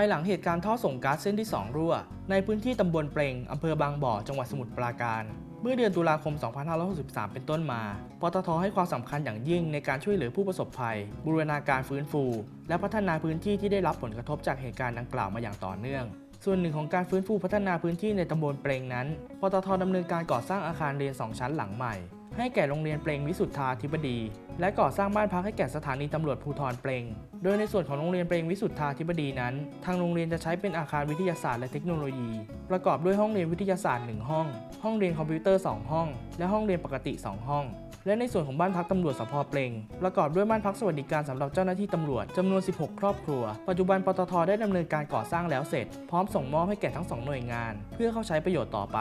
ายหลังเหตุการณ์ท่อส่งก๊าซเส้นที่ 2 รั่ว ในพื้นที่ตำบลเปรงอำเภอบางบ่อ จังหวัดสมุทรปราการ เมื่อเดือนตุลาคม 2563 เป็นต้นมา ปตทให้ความสำคัญอย่างยิ่งในการช่วยเหลือผู้ประสบภัย บูรณาการฟื้นฟู และพัฒนาพื้นที่ที่ได้รับผลกระทบจากเหตุการณ์ดังกล่าวมาอย่างต่อเนื่อง ส่วนหนึ่งของการฟื้นฟูพัฒนาพื้นที่ในตำบลเปรงนั้น ปตทดำเนินการก่อสร้างอาคารเรียน 2 ชั้นหลังใหม่ ให้แก่โรงเรียนเปรงวิสุทธาธิบดี และก่อสร้างบ้านพักให้แก่สถานีตำรวจภูธรเปรง โดยในส่วนของโรงเรียนเปรงวิสุทธาธิบดีนั้น ทางโรงเรียนจะใช้เป็นอาคารวิทยาศาสตร์และเทคโนโลยี ประกอบด้วยห้องเรียนวิทยาศาสตร์ 1 ห้อง ห้องเรียนคอมพิวเตอร์ 2 ห้อง และห้องเรียนปกติ 2 ห้อง และในส่วนของบ้านพักตำรวจสพเปลงประกอบด้วยบ้านพักสวัสดิการสำหรับเจ้าหน้าที่ตำรวจจำนวน 16 ครอบครัว ปัจจุบันปตทได้ดำเนินการก่อสร้างแล้วเสร็จ พร้อมส่งมอบให้แก่ทั้งสองหน่วยงาน เพื่อเข้าใช้ประโยชน์ต่อไป